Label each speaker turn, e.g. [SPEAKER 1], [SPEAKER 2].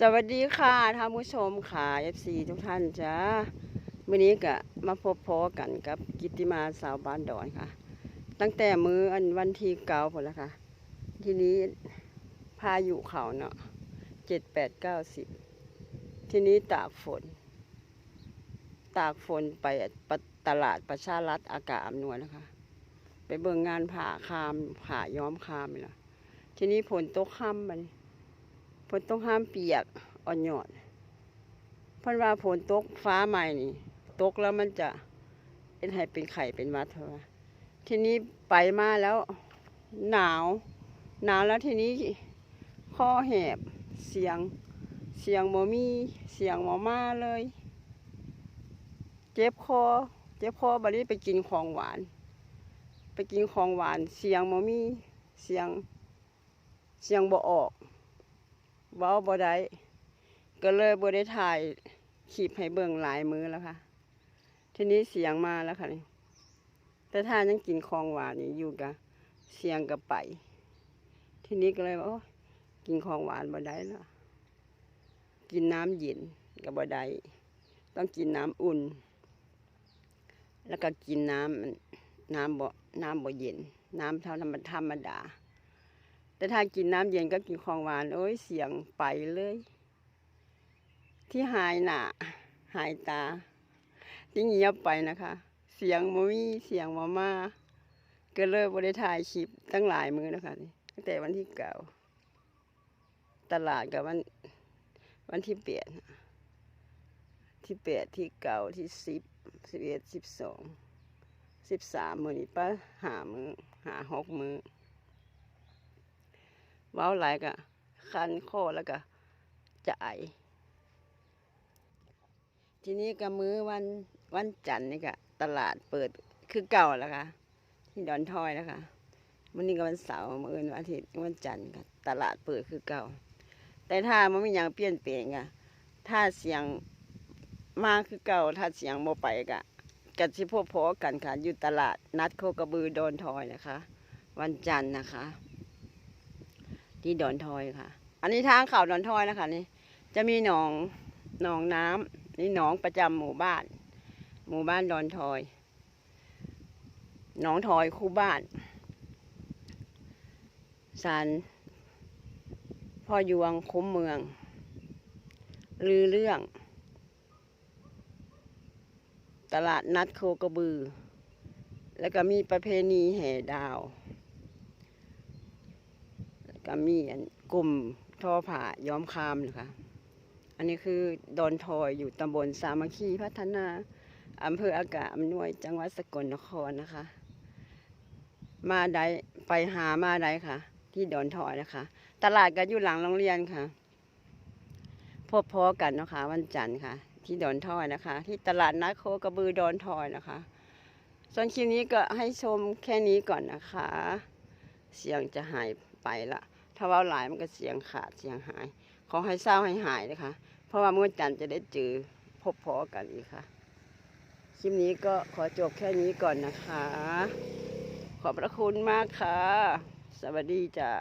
[SPEAKER 1] สวัสดีค่ะท่านผู้ชมค่ะ FC ทุกท่านจ้าวันนี้ก็มาพบพอกันกับกิติมาสาวบ้านดอนค่ะ ตั้งแต่มืออันวันที่เก้าพอแล้วค่ะ ทีนี้พายุเขาเนาะเจ็ดแปดเก้าสิบทีนี้ตากฝน ตากฝนไปปตลาดประชารัฐอากาศอำนวยนะคะ ไปเบิ่งงานผ่าคามผ่าย้อมคามนี่ล่ะทีนี้ฝนตกค่ำมัน ฝนตกห้ามเปียกอ่อนหยอดเพันว่าฝนตกฟ้าใหม่นี่ตกแล้วมันจะเป็นให้เป็นไข่เป็นวัดเถอะทีนี้ไปมาแล้วหนาว หนาวแล้วทีนี้คอแหบเสียงเสียงโมมีเสียงหมอมาเลย เจ็บคอเจ็บคอบัดนี้ไปกินของหวาน ไปกินของหวาน เสียงโมมีเสียงเสียงบ่ออก เว้าบ่ได้ก็เลยบ่ได้ถ่ายคลิปให้เบิ่งหลายมือแล้วค่ะ ทีนี้เสียงมาแล้วค่ะนี่แต่ถ้ายังกินของหวานนี่อยู่กะเสียงก็ไป ทีนี้ก็เลยว่าโอ้ยกินของหวานบ่ได้แล้วกินน้ำเย็นก็บ่ได้ต้องกินน้ำอุ่น แล้วก็กินน้ำนน้ำบ่น้ำบ่เย็น น้ำเท่าธรรมธรรมดา แต่ถ้ากินน้ำเย็นก็กินของหวานโอ้ยเสียงไปเลย ที่หายหนาหายตาที่เงียบไปนะคะ เสียงมมีเสียงมามาก็เลยบริถ่ายคลิปตั้งหลายมือนะคะตั้งแต่วันที่เก่า ตลาดกับวันวันที่เปลี่ยนที่แปดที่เก่าที่สิบสิบเอ็ดสิบสองสิบสามมือนี่ป้าหามือหาหกมือ ว้าหลายก็คันคอแล้วก็จะไอ ทีนี้ก็มื้อวันวันจันทร์นี่ก็ตลาดเปิดคือเก่าแล้วค่ะ ที่ดอนทอยแล้วค่ะวันนี้ก็วันเสาร์มื้อวันอาทิตย์วันจันทร์ก็ตลาดเปิดคือเก่า แต่ถ้ามันมีอย่างเปลี่ยนแปลงอะถ้าเสียงมาคือเก่า ถ้าเสียงโมไปกะกันสิพบพอกันค่ะอยู่ตลาดนัดโคกระบือดอนทอยนะคะ วันจันทร์นะคะ ที่ดอนทอยค่ะ อันนี้ทางเขาดอนทอยนะคะนี่จะมีหนองหนองน้ำนี่หนองประจำหมู่บ้าน หมู่บ้านดอนทอยหนองทอยคู่บ้านศาลพ่อยวงคุ้มเมืองลือเรื่อง ตลาดนัดโคกระบือ แล้วก็มีประเพณีแห่ดาว ก็มีอันกลุ่มทอผ้าย้อมคามนะคะอันนี้คือดอนทอยอยู่ตำบลสามัคคีพัฒนาอำเภออากาศอำนวยจังหวัดสกลนครนะคะ มาได้ไปหามาได้ค่ะ ที่ดอนทอยนะคะ ตลาดก็อยู่หลังโรงเรียนค่ะ พบพอกันนะคะ วันจันทร์ค่ะ ที่ดอนทอยนะคะ ที่ตลาดนัดโคกระบือดอนทอยนะคะส่วนคลิปนี้ก็ให้ชมแค่นี้ก่อนนะคะ เสียงจะหายไปละ ถ้าว่าหลายมันก็เสียงขาดเสียงหาย ขอให้เศร้าให้หายนะคะ เพราะว่าเมื่อจันจะได้เจอพบพอกันอีกค่ะ คลิปนี้ก็ขอจบแค่นี้ก่อนนะคะ ขอบพระคุณมากค่ะ สวัสดีจ้า